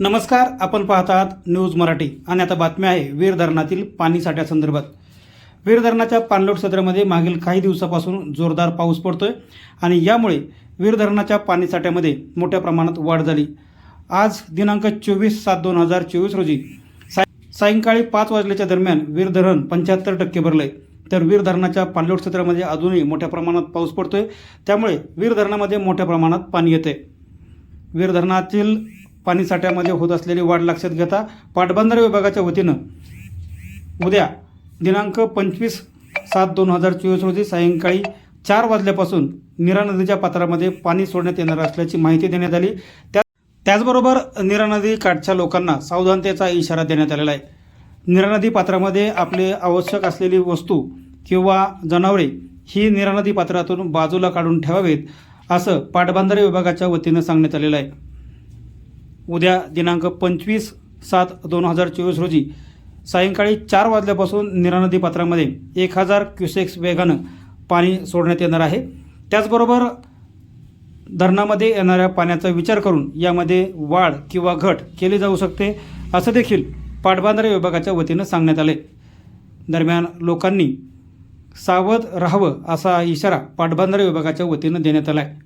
नमस्कार आपण पाहत आहात न्यूज मराठी. आणि आता बातमी आहे वीर धरणातील पाणी साठ्यासंदर्भात वीर धरणाच्या पाणलोट सत्रामध्ये मागील काही दिवसापासून जोरदार पाऊस पडतोय आणि यामुळे वीर धरणाच्या पाणी साठ्यामध्ये मोठ्या प्रमाणात वाढ झाली. आज दिनांक चोवीस सात दोन हजार चोवीस रोजी साय सायंकाळी पाच वाजल्याच्या दरम्यान वीर धरण पंच्याहत्तर टक्के भरलंय. तर वीर धरणाच्या पाणलोट क्षेत्रामध्ये अजूनही मोठ्या प्रमाणात पाऊस पडतोय. त्यामुळे वीर धरणामध्ये मोठ्या प्रमाणात पाणी येते वीर धरणातील पाणी साठ्यामध्ये होत असलेली वाढ लक्षात घेता पाटबंधारे विभागाच्या वतीनं उद्या दिनांक पंचवीस सात दोन हजार चोवीस रोजी सायंकाळी चार वाजल्यापासून निरा नदीच्या पात्रामध्ये पाणी सोडण्यात येणार असल्याची माहिती देण्यात आली. त्या त्याचबरोबर निरा नदी काठच्या लोकांना सावधानतेचा इशारा देण्यात आलेला आहे. निरा नदी पात्रामध्ये आपले आवश्यक असलेली वस्तू किंवा जनावरे ही निरा नदी पात्रातून बाजूला काढून ठेवावेत असं पाटबंधारे विभागाच्या वतीनं सांगण्यात आलेलं आहे. उद्या दिनांक पंचवीस सात दोन हजार चोवीस रोजी सायंकाळी चार वाजल्यापासून निरा नदी पात्रामध्ये एक हजार क्युसेक्स वेगानं पाणी सोडण्यात येणार आहे. त्याचबरोबर धरणामध्ये येणाऱ्या पाण्याचा विचार करून यामध्ये वाढ किंवा घट केली जाऊ शकते असं देखील पाटबंधारे विभागाच्या वतीनं सांगण्यात आले दरम्यान लोकांनी सावध राहावं असा इशारा पाटबंधारे विभागाच्या वतीनं देण्यात आला आहे